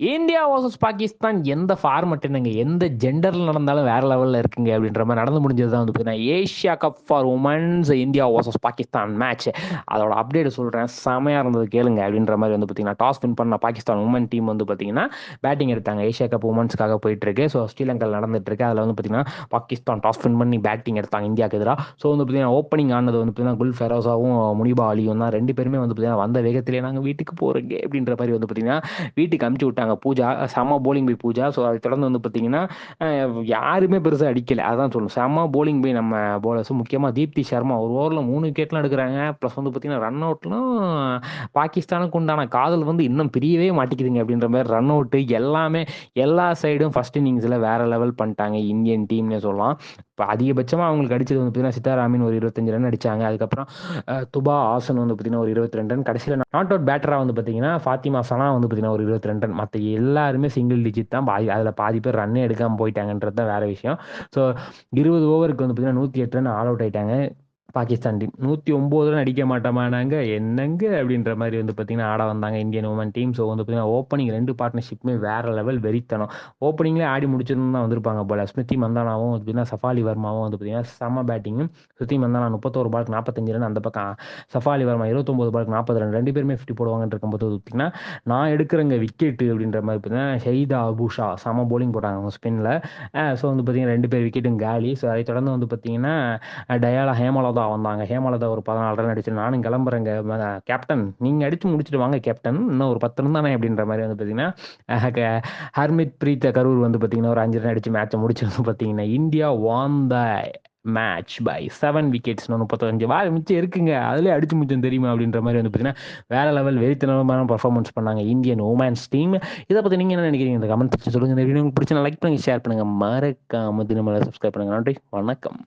India versus Pakistan எந்த format என்னங்க? எந்த ஜெண்டரில் நடந்தாலும் வேற லெவலில் இருக்குங்க அப்படின்ற மாதிரி நடந்து முடிஞ்சது தான் வந்து பார்த்தீங்கன்னா Asia cup for women's India versus Pakistan match அதோட அப்டேட் சொல்கிறேன் செமையாக இருந்தது கேளுங்க அப்படின்ற மாதிரி வந்து பார்த்தீங்கன்னா டாஸ் வின் பண்ண பாகிஸ்தான் உமன் டீம் வந்து பார்த்தீங்கன்னா பேட்டிங் எடுத்தாங்க. ஏஷியா கப் உமன்ஸ்க்காக போயிட்டுருக்கு. ஸோ ஸ்ரீலங்காவில் நடந்துட்டு இருக்கு அதில் வந்து பார்த்தீங்கன்னா பாகிஸ்தான் டாஸ் வின் பண்ணி பேட்டிங் எடுத்தாங்க இந்தியாவுக்கு எதிராக ஸோ வந்து பார்த்தீங்கன்னா ஓப்பனிங் ஆனது வந்து பார்த்தீங்கன்னா குல் ஃபெரோஸாவும் முனிபா அலியும் தான். ரெண்டு பேருமே வந்து பார்த்தீங்கன்னா வந்த வேகத்திலே நாங்கள் வீட்டுக்கு போகிறோங்க அப்படின்ற மாதிரி வந்து பார்த்தீங்கன்னா வீட்டுக்கு அமுச்சு விட்டாங்க. பூஜா செம்ம போலிங் பை பூஜா. ஸோ அதை தொடர்ந்து வந்து பார்த்தீங்கன்னா யாருமே பெருசாக அடிக்கல. அதான் சொல்லணும் செம்ம போலிங் பை நம்ம போலர்ஸ் முக்கியமாக தீப்தி சர்மா. ஒரு ஓவரில் மூணு விக்கெட்லாம் எடுக்கிறாங்க. ப்ளஸ் வந்து பார்த்தீங்கன்னா ரன் அவுட்லாம் பாகிஸ்தானுக்கு உண்டான காதல் வந்து இன்னும் பிரியவே மாட்டிக்குதுங்க அப்படின்ற மாதிரி ரன் அவுட்டு எல்லாமே எல்லா சைடும் ஃபர்ஸ்ட் இன்னிங்ஸில் வேற லெவல் பண்ணிட்டாங்க. இந்தியன் டீம்னே சொல்லலாம். இப்போ அதிகபட்சமாக அவங்களுக்கு அடிச்சது வந்து பார்த்தீங்கன்னா சித்தாராமின் ஒரு இருபத்தஞ்சு ரன் அடிச்சாங்க. அதுக்கப்புறம் துபா ஆசன் வந்து பார்த்தீங்கன்னா ஒரு இருபத்தி ரெண்டு ரன். கடைசியில் நாட் அவுட் பேட்டராக வந்து பார்த்தீங்கன்னா ஃபாத்திமா சனா வந்து பார்த்தீங்கன்னா ஒரு இருபத்தி ரெண்டு ரன். மற்ற எல்லாருமே சிங்கிள் டிஜிட் தான் பாதி அதில் பாதி பேர் ரன்னே எடுக்காமல் போயிட்டாங்கன்றது தான் வேற விஷயம். ஸோ இருபது ஓவருக்கு வந்து பார்த்தீங்கன்னா நூற்றி எட்டு ரன் ஆல் அவுட் ஆயிட்டாங்க. பாகிஸ்தான் டீம் நூற்றி ஒம்போதுல ரன் அடிக்க மாட்டோமானாங்க. என்னங்க அப்படின்ற மாதிரி வந்து பார்த்தீங்கன்னா ஆட வந்தாங்க இந்தியன் உமன் டீம் ஸோ வந்து பார்த்தீங்கன்னா ஓப்பனிங் ரெண்டு பார்ட்னர்ஷிப்புமே வேற லெவல் வெறித்தனம். ஓப்பனிங்லேயே ஆடி முடிச்சிருந்து தான் வந்திருப்பாங்க போல. ஸ்மிருதி மந்தானாவும் வந்து பார்த்தீங்கன்னா சஃபாலி வர்மாவும் வந்து பார்த்தீங்கன்னா செம பேட்டிங்கும் ஸ்மிருதி மந்தானா முப்பத்தோரு பாலுக்கு நாற்பத்தஞ்சு ரன் அந்த பக்கம். சஃபாலி வர்மா இருபத்தொம்போது பாலுக்கு நாற்பது ரன் ரெண்டு பேருமே ஃபிஃப்டி போடுவாங்கன்னு இருக்கும்போது பார்த்தீங்கன்னா நான் எடுக்கிறேங்க விக்கெட்டு அப்படின்ற மாதிரி பார்த்தீங்கன்னா ஷெய்தா அபுஷா செம போலிங் போட்டாங்க அவங்க ஸ்பின்னில் ஸோ வந்து பார்த்தீங்கன்னா ரெண்டு பேர் விக்கெட்டும் காலி. ஸோ அதை தொடர்ந்து வந்து பார்த்தீங்கன்னா டயாலா ஹேமலதா வந்தாங்க. ஹேமலதா ஒரு பதினாலு ரன் அடிச்சு நானும் கிளம்புறேங்க. கேப்டன் நீங்கள் அடிச்சு முடிச்சுட்டு வாங்க கேப்டன் இன்னும் ஒரு பத்து ரன் தானே அப்படின்ற மாதிரி வந்து பார்த்தீங்கன்னா க- ஹர்மித் பிரீத்த கரூர் வந்து பார்த்தீங்கன்னா ஒரு அஞ்சு ரன் அடிச்சு மேட்சை முடிச்சு வந்து பார்த்தீங்கன்னா India won the match by seven wickets முப்பத்தஞ்சு. வாரம் மிச்சம் இருக்குங்க. அதிலே அடிச்சு முடிச்சோம் தெரியுமா அப்படின்ற மாதிரி வந்து பார்த்தீங்கன்னா வேற லெவல் வெறித்தனமான பர்ஃபார்மன்ஸ் பண்ணாங்க இந்தியன் உமன்ஸ் டீம் இதை பற்றி நீங்கள் என்ன நினைக்கிறீங்க? இந்த கமெண்ட் செக்ஷன் சொல்லுங்கள் இந்த வீடியோ உங்களுக்கு பிடிச்சா லைக் பண்ணுங்கள் ஷேர் பண்ணுங்க. மறக்காம தினமலை சப்ஸ்கிரைப் பண்ணுங்கள் நன்றி. வணக்கம்.